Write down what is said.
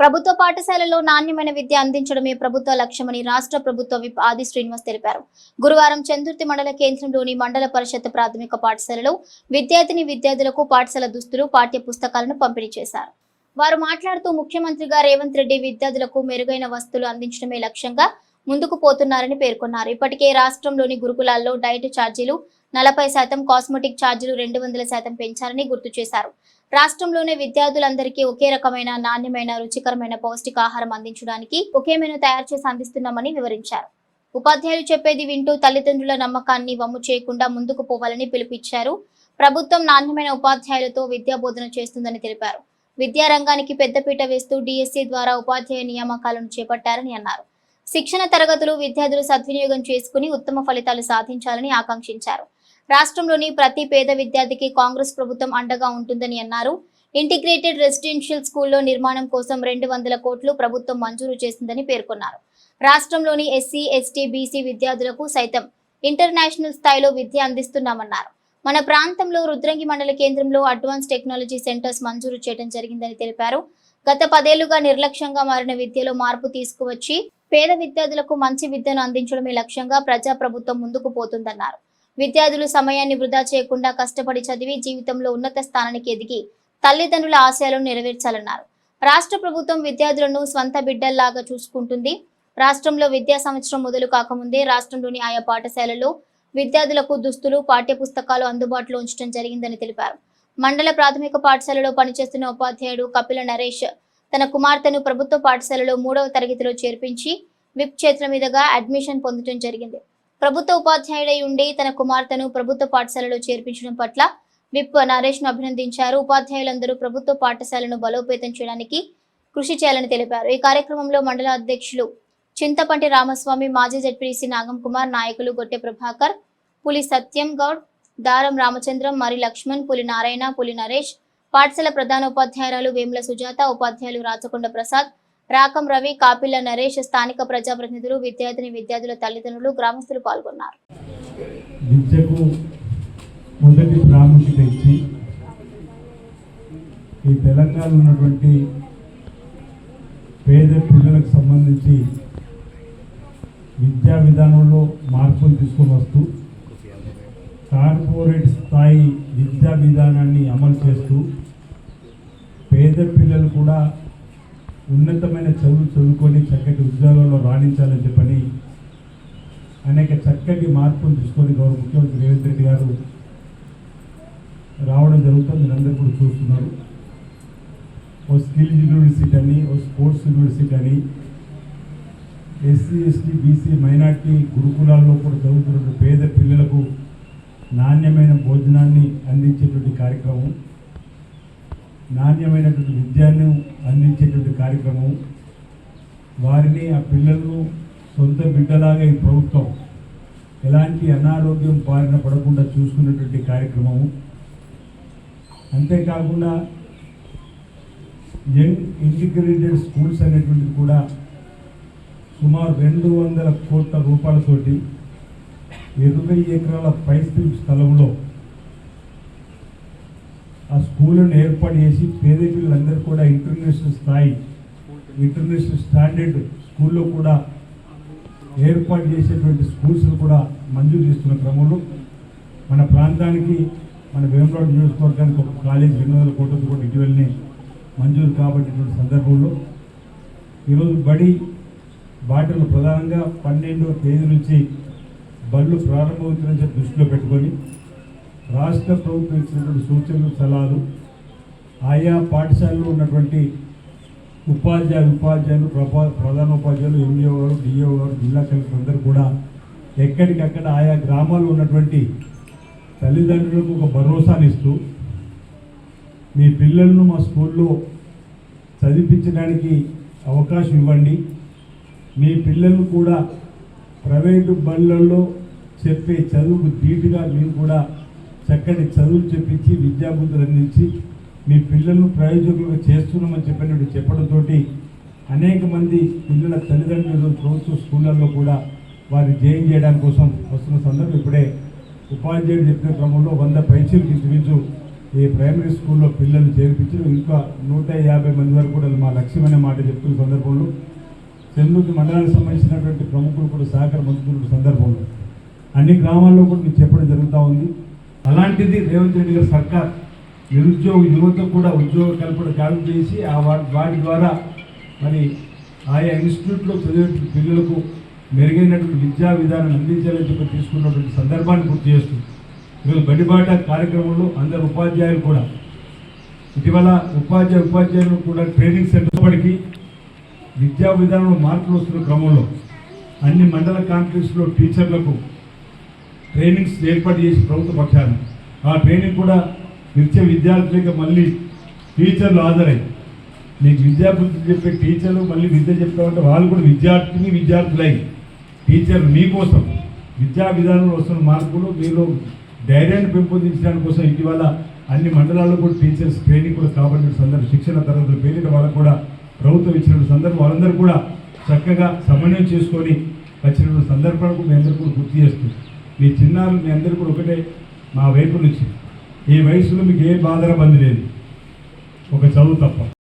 ప్రభుత్వ పాఠశాలలో నాణ్యమైన విద్య అందించడమే ప్రభుత్వ లక్ష్యమని రాష్ట్ర ప్రభుత్వ విప్ ఆది శ్రీనివాస్ తెలిపారు. గురువారం చందుర్తి మండల కేంద్రంలోని మండల పరిషత్ ప్రాథమిక పాఠశాలలో విద్యార్థిని విద్యార్థులకు పాఠశాల దుస్తులు పాఠ్య పుస్తకాలను పంపిణీ చేశారు. వారు మాట్లాడుతూ ముఖ్యమంత్రిగా రేవంత్ రెడ్డి విద్యార్థులకు మెరుగైన వస్తువులు అందించడమే లక్ష్యంగా ముందుకు పోతున్నారని పేర్కొన్నారు. ఇప్పటికే రాష్ట్రంలోని గురుకులాల్లో డైట్ ఛార్జీలు నలభై శాతం కాస్మెటిక్ ఛార్జీలు రెండు వందల శాతం పెంచారని గుర్తు చేశారు. రాష్ట్రంలోనే విద్యార్థులందరికీ ఒకే రకమైన నాణ్యమైన రుచికరమైన పౌష్టికాహారం అందించడానికి ఒకే మెను తయారు చేసి అందిస్తున్నామని వివరించారు. ఉపాధ్యాయులు చెప్పేది వింటూ తల్లిదండ్రుల నమ్మకాన్ని వమ్ము చేయకుండా ముందుకు పోవాలని పిలుపిచ్చారు ప్రభుత్వం నాణ్యమైన ఉపాధ్యాయులతో విద్యా బోధన చేస్తుందని తెలిపారు. విద్యారంగానికి పెద్దపీట వేస్తూ డిఎస్సి ద్వారా ఉపాధ్యాయ నియామకాలను చేపట్టారని అన్నారు. శిక్షణ తరగతులు విద్యార్థులు సద్వినియోగం చేసుకుని ఉత్తమ ఫలితాలు సాధించాలని ఆకాంక్షించారు. రాష్ట్రంలోని ప్రతి పేద విద్యార్థికి కాంగ్రెస్ ప్రభుత్వం అండగా ఉంటుందని అన్నారు. ఇంటిగ్రేటెడ్ రెసిడెన్షియల్ స్కూల్లో నిర్మాణం కోసం రెండు వందల కోట్లు ప్రభుత్వం మంజూరు చేసిందని పేర్కొన్నారు. రాష్ట్రంలోని ఎస్సీ ఎస్టీ బీసీ విద్యార్థులకు సైతం ఇంటర్నేషనల్ స్థాయిలో విద్య అందిస్తున్నామన్నారు. మన ప్రాంతంలో రుద్రంగి మండల కేంద్రంలో అడ్వాన్స్ టెక్నాలజీ సెంటర్స్ మంజూరు చేయడం జరిగిందని తెలిపారు. గత పదేళ్ళుగా నిర్లక్ష్యంగా మారిన విద్యలో మార్పు తీసుకువచ్చి పేద విద్యార్థులకు మంచి విద్యను అందించడమే లక్ష్యంగా ప్రజా ప్రభుత్వం ముందుకు పోతుందన్నారు. విద్యార్థులు సమయాన్ని వృధా చేయకుండా కష్టపడి చదివి జీవితంలో ఉన్నత స్థానానికి ఎదిగి తల్లిదండ్రుల ఆశయాలను నెరవేర్చాలన్నారు. రాష్ట్ర ప్రభుత్వం విద్యార్థులను స్వంత బిడ్డల్లాగా చూసుకుంటుంది. రాష్ట్రంలో విద్యా సంవత్సరం మొదలు కాకముందే రాష్ట్రంలోని ఆయా పాఠశాలలో విద్యార్థులకు దుస్తులు పాఠ్య పుస్తకాలు అందుబాటులో ఉంచడం జరిగిందని తెలిపారు. మండల ప్రాథమిక పాఠశాలలో పనిచేస్తున్న ఉపాధ్యాయుడు కపిల నరేష్ తన కుమార్తెను ప్రభుత్వ పాఠశాలలో మూడవ తరగతిలో చేర్పించి విప్ చేతుల మీదుగా అడ్మిషన్ పొందడం జరిగింది. ప్రభుత్వ ఉపాధ్యాయుడై ఉండి తన కుమార్తెను ప్రభుత్వ పాఠశాలలో చేర్పించడం పట్ల విప్ నరేష్ను అభినందించారు. ఉపాధ్యాయులందరూ ప్రభుత్వ పాఠశాలను బలోపేతం చేయడానికి కృషి చేయాలని తెలిపారు. ఈ కార్యక్రమంలో మండల అధ్యక్షులు చింతపంటి రామస్వామి మాజీ జడ్పీసీ నాగం కుమార్ నాయకులు గొట్టె ప్రభాకర్ పులి సత్యం గౌడ్ దారం రామచంద్రం మరి లక్ష్మణ్ పులి నారాయణ పులి నరేష్ పాఠశాల ప్రధాన ఉపాధ్యాయురాలు వేముల సుజాత ఉపాధ్యాయులు రాచకొండ ప్రసాద్ రాకం రవి కాపిల నరేష్ స్థానిక ప్రజాప్రతినిధులు విద్యార్థిని విద్యార్థుల తల్లిదండ్రులు గ్రామస్తులు పాల్గొన్నారు. విద్యకు మొదటి ప్రాముఖ్యత ఇచ్చి ఈ తెలంగాణ ఉన్నటువంటి పేద పిల్లలకు సంబంధించి విద్యా విధానంలో మార్పులు తీసుకొని వస్తూ కార్పొరేట్ స్థాయి విద్యా విధానాన్ని అమలు చేస్తూ పేద పిల్లలు కూడా ఉన్నతమైన చదువు చదువుకొని చక్కటి ఉద్యోగాల్లో రాణించాలని చెప్పని అనేక చక్కటి మార్పులు తీసుకొని గౌరవ ముఖ్యమంత్రి రేవంత్ రెడ్డి గారు రావడం జరుగుతుంది. మీరందరూ కూడా చూస్తున్నారు. ఓ స్కిల్ యూనివర్సిటీ అని ఓ స్పోర్ట్స్ యూనివర్సిటీ అని ఎస్సీ ఎస్టీ బీసీ మైనార్టీ గురుకులాల్లో కూడా చదువుతున్న పేద పిల్లలకు నాణ్యమైన భోజనాన్ని అందించేటువంటి కార్యక్రమం. నాణ్యమైనటువంటి విద్యను అందించేటువంటి కార్యక్రమం. వారిని ఆ పిల్లలను సొంత బిడ్డలాగా ఈ ప్రభుత్వం ఎలాంటి అనారోగ్యం పారిన పడకుండా చూసుకున్నటువంటి కార్యక్రమము అంతేకాకుండా యంగ్ ఇంటిగ్రేటెడ్ స్కూల్స్ అనేటువంటిది కూడా సుమారు రెండు వందల కోట్ల రూపాయలతోటి ఇరవై ఎకరాల పైస్థితి స్థలంలో ఆ స్కూళ్ళను ఏర్పాటు చేసి పేద పిల్లలందరూ కూడా ఇంటర్నేషనల్ స్థాయి ఇంటర్నేషనల్ స్టాండర్డ్ స్కూల్లో కూడా ఏర్పాటు చేసేటువంటి స్కూల్స్ కూడా మంజూరు చేస్తున్న క్రమంలో మన ప్రాంతానికి మన వేమరాడు నియోజకవర్గానికి ఒక కాలేజ్ రెండు వందల కోట్లతో కూడా ఇటీవలనే మంజూరు కాబట్టినటువంటి సందర్భంలో ఈరోజు బడి బాటలు ప్రధానంగా పన్నెండవ తేదీ నుంచి బళ్ళు ప్రారంభమవుతుందని చెప్పి దృష్టిలో పెట్టుకొని రాష్ట్ర ప్రభుత్వం ఇచ్చినటువంటి సూచనలు సలహాలు ఆయా పాఠశాలలో ఉన్నటువంటి ఉపాధ్యాయులు ఉపాధ్యాయులు ప్రధాన ఉపాధ్యాయులు ఎంఈఓ గారు డిఓ గారు జిల్లా కలెక్టర్ అందరూ కూడా ఎక్కడికక్కడ ఆయా గ్రామాల్లో ఉన్నటువంటి తల్లిదండ్రులకు ఒక భరోసానిస్తూ మీ పిల్లలను మా స్కూల్లో చదివించడానికి అవకాశం ఇవ్వండి. మీ పిల్లలు కూడా ప్రైవేటు బళ్ళల్లో చెప్పే చదువుకు ధీటుగా మీరు కూడా చక్కటి చదువులు చెప్పించి విద్యాబుద్ధులు అందించి మీ పిల్లలను ప్రయోజకులుగా చేస్తున్నామని చెప్పినట్టు చెప్పడంతో అనేక మంది పిల్లల తల్లిదండ్రులు ప్రభుత్వ స్కూళ్ళల్లో కూడా వారి జైన్ చేయడానికి కోసం వస్తున్న సందర్భం ఇప్పుడే ఉపాధ్యాయుడు చెప్పిన క్రమంలో వంద పైసలు ఇంచుమించు ఈ ప్రైమరీ స్కూల్లో పిల్లలు చేర్పించి ఇంకా నూట యాభై మంది వరకు కూడా మా లక్ష్యమనే మాట చెప్తున్న సందర్భంలో చెందుర్తి మండలానికి సంబంధించినటువంటి ప్రముఖులు కూడా సహకారం అందుతున్న సందర్భంలో. అన్ని గ్రామాల్లో కూడా మీకు చెప్పడం జరుగుతూ ఉంది. అలాంటిది రేవంత్ రెడ్డి గారి సర్కార్ నిరుద్యోగ యువత కూడా ఉద్యోగ కల్పన కాలం చేసి ఆ వాటి వాటి ద్వారా మరి ఆయా ఇన్స్టిట్యూట్లో చదివే పిల్లలకు మెరుగైనటువంటి విద్యా విధానం అందించాలని చెప్పి తీసుకున్నటువంటి సందర్భాన్ని గుర్తు చేస్తూ ఈరోజు బడిబాట కార్యక్రమంలో అందరు ఉపాధ్యాయులు కూడా ఇటీవల ఉపాధ్యాయ ఉపాధ్యాయులు కూడా ట్రైనింగ్ సెంటర్పడికి విద్యా విధానంలో మార్పులు వస్తున్న క్రమంలో అన్ని మండల కాన్ఫరెన్స్లో టీచర్లకు ట్రైనింగ్స్ ఏర్పాటు చేసి ప్రభుత్వ పక్షాన. ఆ ట్రైనింగ్ కూడా నిత్య విద్యార్థులకి మళ్ళీ టీచర్లు హాజరై. నీకు విద్యాబుద్ధి చెప్పే టీచర్లు మళ్ళీ విద్య చెప్తామంటే వాళ్ళు కూడా విద్యార్థిని విద్యార్థులై. టీచర్ మీకోసం విద్యా విధానంలో వస్తున్న మార్పులు మీలో ధైర్యాన్ని పెంపొందించడానికి కోసం ఇటీవల అన్ని మండలాల్లో కూడా టీచర్స్ ట్రైనింగ్ కూడా కాబట్టి సందర్భం శిక్షణ తరగతులు పేరిట వాళ్ళకు కూడా ప్రభుత్వం ఇచ్చిన సందర్భం వాళ్ళందరూ కూడా చక్కగా సమన్వయం చేసుకొని వచ్చినటువంటి సందర్భాలకు మీ అందరూ కూడా గుర్తు చేస్తుంది మీ చిన్నారులు మీ అందరూ కూడా ఒకటే మా వైపు నుంచి. ఈ వయసులో మీకు ఏ బాధన బంది లేదు. ఒక చదువు తప్ప.